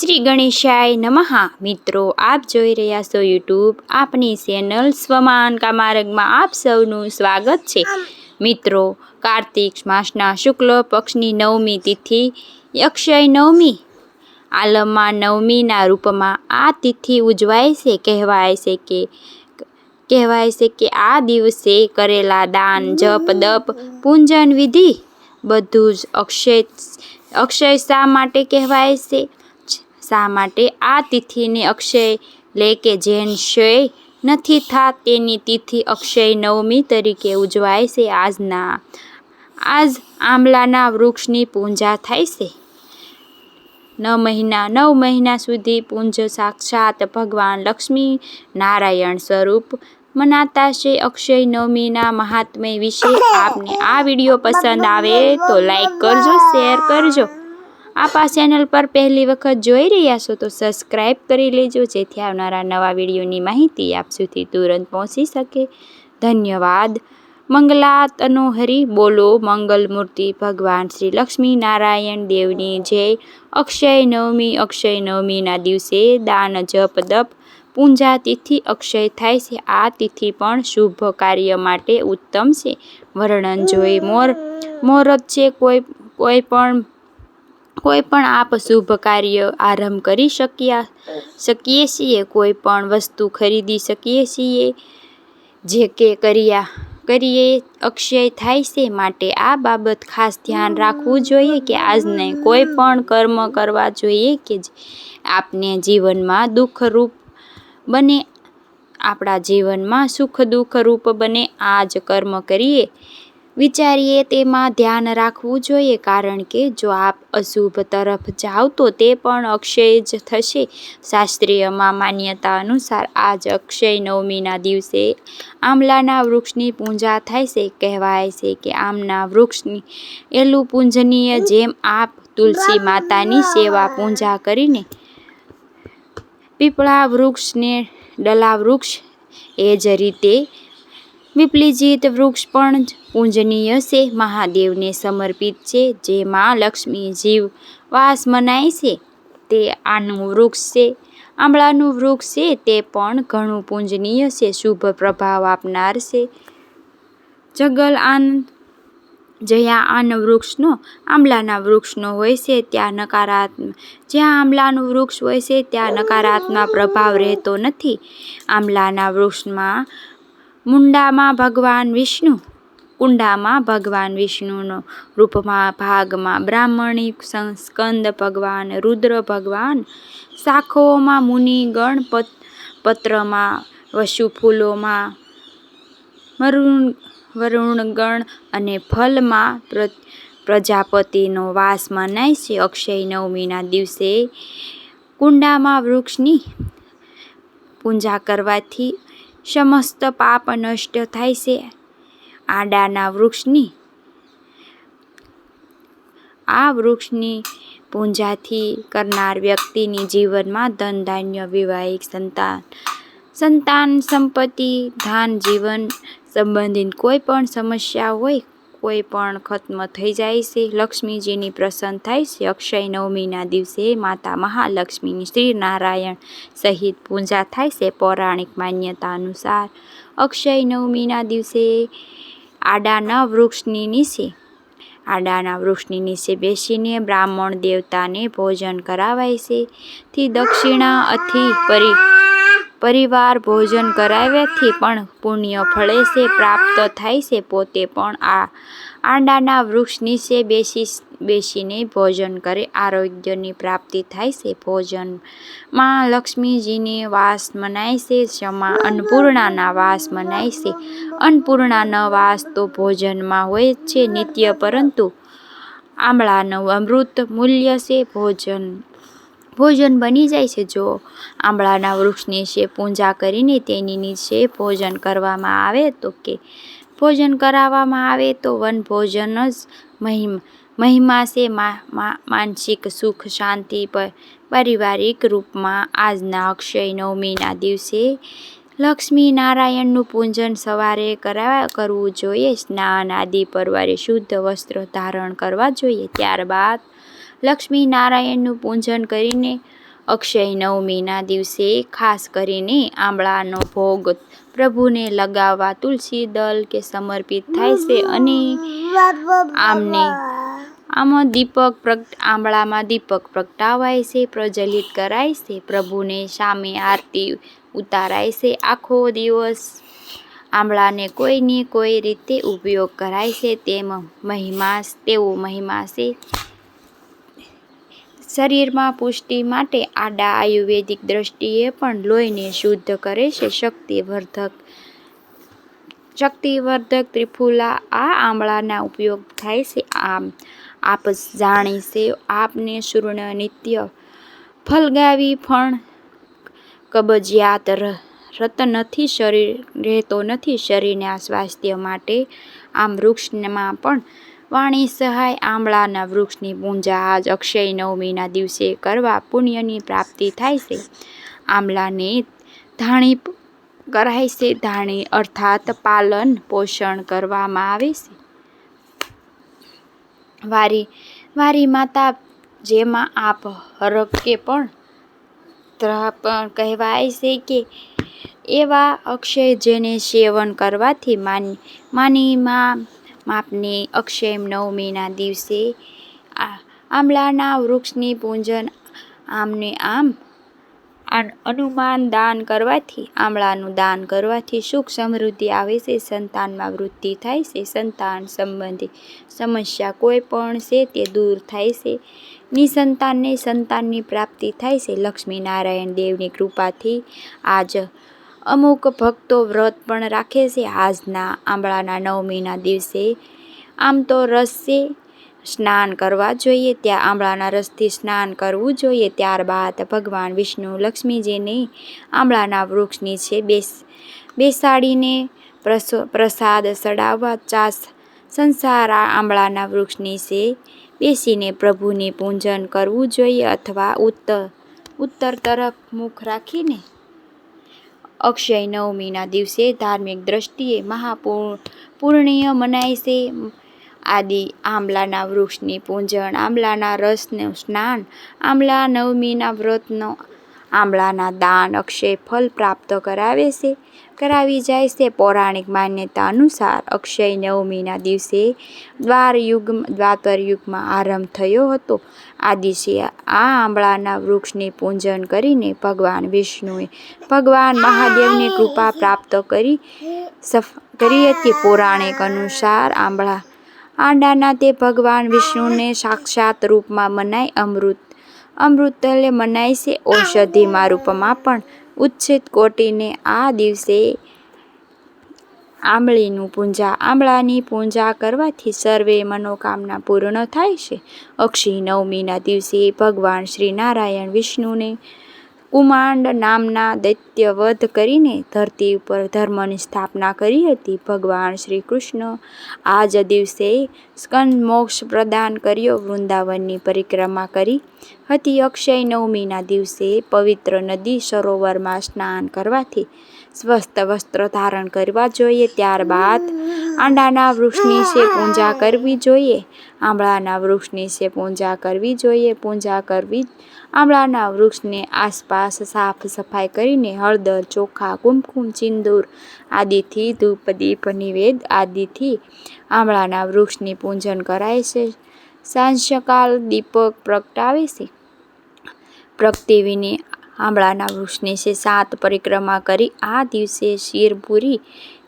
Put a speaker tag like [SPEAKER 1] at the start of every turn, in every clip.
[SPEAKER 1] શ્રી ગણેશાય નમઃ. મિત્રો, આપ જોઈ રહ્યા છો યુટ્યુબ આપની ચેનલ સ્વમાન કામારગમાં આપ સૌનું સ્વાગત છે. મિત્રો, કાર્તિક માસના શુક્લ પક્ષની નવમી તિથિ, અક્ષય નવમી, આલમમાં નવમીના રૂપમાં આ તિથિ ઉજવાય છે. કહેવાય છે કે, કહેવાય છે કે આ દિવસે કરેલા દાન, જપ, દપ, પૂંજન વિધિ બધું જ અક્ષય અક્ષય શા માટે કહેવાય છે? શા માટે આ તિથિને અક્ષય લે કે જેન ક્ષય નથી થા તેની તિથિ અક્ષય નવમી તરીકે ઉજવાય છે. આજના, આજ આંબલાના વૃક્ષની પૂજા થાય છે. નવ મહિના નવ મહિના સુધી પૂંજ સાક્ષાત ભગવાન લક્ષ્મી નારાયણ સ્વરૂપ મનાતા છે. અક્ષય નવમીના મહાત્મ્ય વિશે આપને આ વીડિયો પસંદ આવે તો લાઈક કરજો, શેર કરજો. આપ આ ચેનલ પર પહેલી વખત જોઈ રહ્યા છો તો સબસ્ક્રાઈબ કરી લેજો, જેથી આવનારા નવા વિડીયોની માહિતી આપ સુધી તુરંત પહોંચી શકે. ધન્યવાદ. મંગલા તનોહરી બોલો, મંગલ મૂર્તિ, ભગવાન શ્રી લક્ષ્મી નારાયણ દેવની જય. અક્ષય નવમી, અક્ષય નવમીના દિવસે દાન, જપ, દપ, પૂંજા તિથિ અક્ષય થાય છે. આ તિથિ પણ શુભ કાર્ય માટે ઉત્તમ છે. વર્ણન જોઈ મોર, મોરત છે કોઈ કોઈ પણ કોઈ પણ આપ શુભ કાર્ય આરંભ કરી શક્યા શકીએ છીએ, કોઈ પણ વસ્તુ ખરીદી શકીએ છીએ. જે કે કર્યા, કરીએ, અક્ષય થાય છે માટે આ બાબત ખાસ ધ્યાન રાખવું જોઈએ કે આજને કોઈ પણ કર્મ કરવા જોઈએ કે આપને જીવનમાં દુઃખરૂપ બને, આપણા જીવનમાં સુખ દુઃખ રૂપ બને. આ જ કર્મ કરીએ. વિચારીએ તેમાં ધ્યાન રાખવું જોઈએ કારણ કે જો આપ અશુભ તરફ જાઓ તો તે પણ અક્ષય જ થશે. શાસ્ત્રીયમાં માન્યતા અનુસાર આજ અક્ષય નવમીના દિવસે આમલાના વૃક્ષની પૂજા થાય છે. કહેવાય છે કે આમના વૃક્ષની એલું પૂજનીય જેમ આપ તુલસી માતાની સેવા પૂજા કરીને પીપળા વૃક્ષને, ડલા વૃક્ષ એ જ રીતે વિપલીજીત વૃક્ષ પણ પૂજનીય છે. મહાદેવને સમર્પિત છે જે માં લક્ષ્મી જીવ વાસ મનાય છે. તે આનું વૃક્ષ છે. આંબળાનું વૃક્ષ છે, તે પણ ઘણું પૂજનીય છે. શુભ પ્રભાવ આપનાર છે. જગલ આન જ્યાં આન વૃક્ષનો આંબલાના વૃક્ષનો હોય છે, ત્યાં નકારાત્મક જ્યાં આંબલાનું વૃક્ષ હોય છે, ત્યાં નકારાત્મક પ્રભાવ રહેતો નથી. આંબલાના વૃક્ષમાં મુંડામાં ભગવાન વિષ્ણુ. કુંડામાં ભગવાન વિષ્ણુનો રૂપમાં ભાગમાં બ્રાહ્મણી સ્કંદ ભગવાન, રુદ્ર ભગવાન, શાખોમાં મુનિગણ પત્રમાં વશુ ફૂલોમાં મરુણ, વરુણગણ અને ફલમાં પ્રજાપતિનો વાસ મનાય છે અક્ષય નવમીના દિવસે કુંડામાં વૃક્ષની પૂજા કરવાથી સમસ્ત પાપ નષ્ટ થાય છે. આડાના વૃક્ષની આ વૃક્ષની પૂજાથી કરનાર વ્યક્તિની જીવનમાં ધન, ધાન્ય, વિવાહિક સંતાન સંતાન, સંપત્તિ, ધાન, જીવન સંબંધિત કોઈ પણ સમસ્યા હોય કોઈ પણ ખત્મ થઈ જાય છે. લક્ષ્મીજીની પ્રસન્ન થાય છે. અક્ષય નવમીના દિવસે માતા મહાલક્ષ્મીની શ્રી નારાયણ સહિત પૂજા થાય છે પૌરાણિક માન્યતા અનુસાર. અક્ષય નવમીના દિવસે આડાના વૃક્ષની નીચે, આડાના વૃક્ષની નીચે બેસીને બ્રાહ્મણ દેવતાને ભોજન કરાવાય છે. થી દક્ષિણા અથી પરી પરિવાર ભોજન કરાવ્યાથી પણ પુણ્ય ફળે છે, પ્રાપ્ત થાય છે, પોતે પણ આ આંડાના વૃક્ષ નીચે બેસી બેસીને ભોજન કરે. આરોગ્યની પ્રાપ્તિ થાય છે, ભોજનમાં લક્ષ્મીજીને વાસ મનાય છે, ક્ષમા અન્નપૂર્ણાના વાસ મનાય છે. અન્નપૂર્ણાનો વાસ તો ભોજનમાં હોય છે, નિત્ય, પરંતુ આમળાનું અમૃત મૂલ્ય છે, ભોજન ભોજન બની જાય છે. જો આંબળાના વૃક્ષની છે પૂજા કરીને તેની નીચે ભોજન કરવામાં આવે તો કે ભોજન કરાવવામાં આવે તો વન ભોજન જ મહિમા મહિમા છે. માનસિક સુખ, શાંતિ પારિવારિક રૂપમાં આજના અક્ષય નવમીના દિવસે લક્ષ્મી નારાયણનું પૂજન સવારે કરાવા, કરવું જોઈએ. સ્નાન આદિ પરવારે શુદ્ધ વસ્ત્ર ધારણ કરવા જોઈએ. ત્યારબાદ લક્ષ્મી નારાયણનું પૂજન કરીને અક્ષય નવમીના દિવસે ખાસ કરીને આંબળાનો ભોગ પ્રભુને લગાવવા તુલસી દલ કે સમર્પિત થાય છે અને આમને આમાં દીપક પ્રગટ આંબળામાં દીપક પ્રગટાવાય છે, પ્રજ્વલિત કરાય છે, પ્રભુને સામે આરતી ઉતારાય છે. આખો દિવસ આંબળાને કોઈને કોઈ રીતે ઉપયોગ કરાય છે તેમ મહિમા તેવો મહિમા છે. શરીરમાં પુષ્ટિ માટે આડા આયુર્વેદિક દ્રષ્ટિએ પણ લોહીને શુદ્ધ કરે છે શક્તિવર્ધક. શક્તિવર્ધક ત્રિફુલા આ આંબળાના ઉપયોગ થાય છે. આમ, આપ જાણી છે, આપને શૂર્ણ નિત્ય ફલગાવી પણ કબજિયાત રત નથી, શરીર રહેતો નથી, શરીરના સ્વાસ્થ્ય માટે આમ વૃક્ષમાં પણ વાણી સહાય આંબળાના વૃક્ષની પૂજા આજ અક્ષય નવમીના દિવસે કરવા પુણ્યની પ્રાપ્તિ થાય છે. આંબળાને ધાણી કરાય છે ધાણી અર્થાત પાલન પોષણ કરવામાં આવે છે. વારી વારી માતા જેમાં આપ હરકે પણ કહેવાય છે કે એવા અક્ષય જેને સેવન કરવાથી માની, માનીમાં માપને અક્ષય નવમીના દિવસે આંબલાના વૃક્ષની પૂજન આમને આમ અનુમાન દાન કરવાથી આમળાનું દાન કરવાથી સુખ સમૃદ્ધિ આવે છે, સંતાનમાં વૃદ્ધિ થાય છે, સંતાન સંબંધી સમસ્યા કોઈ પણ છે તે દૂર થાય છે. નિસંતાનને સંતાનની પ્રાપ્તિ થાય છે. લક્ષ્મીનારાયણ દેવની કૃપાથી આજ અમુક ભક્તો વ્રત પણ રાખે છે. આજના આંબળાના નવમીના દિવસે આમ તો રસે સ્નાન કરવા જોઈએ. ત્યાં આંબળાના રસથી સ્નાન કરવું જોઈએ. ત્યારબાદ ભગવાન વિષ્ણુ લક્ષ્મીજીને આંબળાના વૃક્ષની છે બેસ, બેસાડીને પ્રસાદ ચડાવવા ચાસ સંસાર આંબળાના વૃક્ષની છે બેસીને પ્રભુની પૂજન કરવું જોઈએ અથવા ઉત્તર ઉત્તર તરફ મુખ રાખીને અક્ષય નવમીના દિવસે ધાર્મિક દ્રષ્ટિએ મહાપૂર્ણિય મનાય છે. આદિ આંબલાના વૃક્ષની પૂંજણ, આંબલાના રસનું સ્નાન, આંબલા નવમીના વ્રતનો, આંબલાના દાન અક્ષય ફલ પ્રાપ્ત કરાવે છે. કરાવી જાય છે. પૌરાણિક માન્યતા અનુસાર અક્ષય નવમીના દિવસે દ્વાર યુગ દ્વાપર યુગમાં આરંભ થયો હતો. આ દિવસે આ આંબળાના વૃક્ષની પૂજન કરીને ભગવાન વિષ્ણુએ ભગવાન મહાદેવની કૃપા પ્રાપ્ત કરી કરી હતી. પૌરાણિક અનુસાર આંબળા આંડાના તે ભગવાન વિષ્ણુને સાક્ષાત રૂપમાં મનાય. અમૃત અમૃતલે મનાય છે. ઔષધિમાં રૂપમાં પણ ઉચ્છિત કોટીને આ દિવસે આંબળીનું પૂજા, આંબળાની પૂજા કરવાથી સર્વે મનોકામના પૂર્ણ થાય છે. અક્ષી નવમીના દિવસે ભગવાન શ્રી નારાયણ વિષ્ણુને કુમાંડ નામના દૈત્ય વધ કરીને ધરતી ઉપર ધર્મની સ્થાપના કરી હતી. ભગવાન શ્રી કૃષ્ણ આ જ દિવસે સ્કંદ મોક્ષ પ્રદાન કર્યો. વૃંદાવનની પરિક્રમા કરી હતી. અક્ષય નવમીના દિવસે પવિત્ર નદી સરોવરમાં સ્નાન કરવાથી સ્વસ્થ વસ્ત્ર ધારણ કરવા જોઈએ. ત્યારબાદ આંડાના વૃક્ષની છે પૂજા કરવી જોઈએ. આંબળાના વૃક્ષની છે પૂજા કરવી જોઈએ. પૂજા કરવી, આંબળાના વૃક્ષને આસપાસ સાફ સફાઈ કરીને હળદર, ચોખા, કુમકુમ ચિંદૂર આદિથી ધૂપ દીપ નિવેદ આદિથી આમળાના વૃક્ષની પૂજન કરાય છે. સાંસ્યકાલ દીપક પ્રગટાવે છે. પ્રગટેવીને આંબળાના વૃક્ષની છે સાત પરિક્રમા કરી. આ દિવસે શીરપુરી,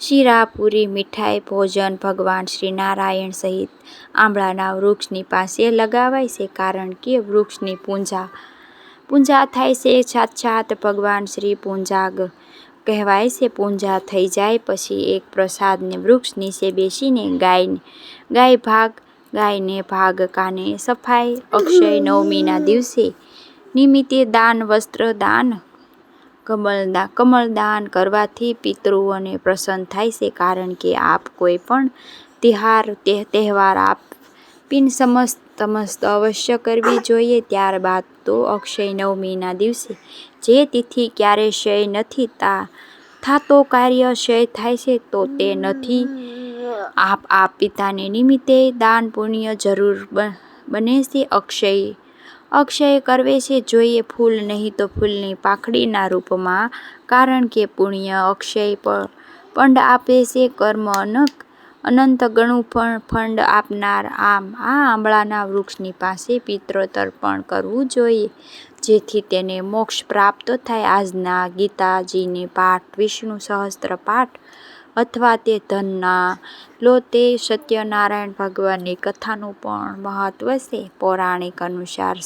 [SPEAKER 1] શીરાપુરી, મીઠાઈ, ભોજન ભગવાન શ્રી નારાયણ સહિત આંબળાના વૃક્ષની પાસે લગાવાય છે કારણ કે વૃક્ષની પૂજા પૂજા થાય છે સાક્ષાત ભગવાન શ્રી પૂંજાગ કહેવાય છે. પૂજા થઈ જાય પછી એક પ્રસાદને વૃક્ષ નીચે બેસીને ગાય ગાય ભાગ, ગાયને ભાગ કાને સફાઈ અક્ષય નવમીના દિવસે નિમિત્તે દાન, વસ્ત્ર દાન કમલદા કમલદાન કરવાથી પિતૃઓને પ્રસન્ન થાય છે. કારણ કે આપ કોઈ પણ તિહાર તહેવાર આપ, પિન સમસ્ત તમસ્ત અવશ્ય કરવી જોઈએ. ત્યારબાદ તો અક્ષય નવમીના દિવસે જે તિથિ ક્યારે ક્ષય નથી તા થાતો કાર્ય ક્ષય થાય છે તો તે નથી. આપ આપ પિતાને નિમિત્તે દાન પુણ્ય જરૂર બને છે. અક્ષય અક્ષય કરવે છે. જોઈએ ફૂલ નહીં તો ફૂલની પાખડીના રૂપમાં, કારણ કે પુણ્ય અક્ષય પણ આપે છે. કર્મ અનક અનંત ગણું પણ ફંડ આપનાર આમ આ આંબળાના વૃક્ષની પાસે પિત્રોતર્પણ તર્પણ કરવું જોઈએ. જેથી તેને મોક્ષ પ્રાપ્ત થાય. આજના ગીતાજીને પાઠ, વિષ્ણુ સહસ્ત્ર પાઠ અથવા તે ધનના લો તે સત્યનારાયણ ભગવાનની કથાનું પણ મહત્વ છે. પૌરાણિક અનુસાર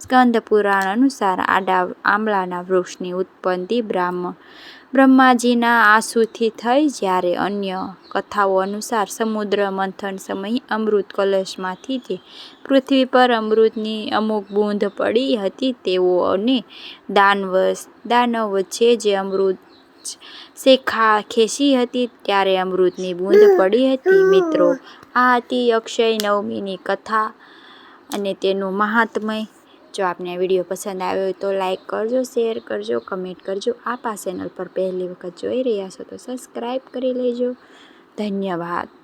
[SPEAKER 1] સ્કંદ પુરાણ અનુસાર આડા આંબળાના વૃક્ષની ઉત્પત્તિ બ્રાહ્મ, બ્રહ્માજીના આંસુથી થઈ જ્યારે અન્ય કથાઓ અનુસાર સમુદ્ર મંથન સમયે અમૃત કલશમાંથી જે પૃથ્વી પર અમૃતની અમુક બૂંદ પડી હતી તેઓ અને દાનવશ દાનવ વચ્ચે જે અમૃત શેખા ખેંચી હતી ત્યારે અમૃતની બૂંદ પડી હતી. મિત્રો, આ હતી અક્ષય નવમીની કથા અને તેનું મહાત્મય. જો આપને આ વીડિયો પસંદ આવ્યો હોય તો લાઈક કરજો, શેર કરજો, કમેન્ટ કરજો. આપ આ ચેનલ પર પહેલી વખત જોઈ રહ્યા છો તો સબસ્ક્રાઈબ કરી લેજો. ધન્યવાદ.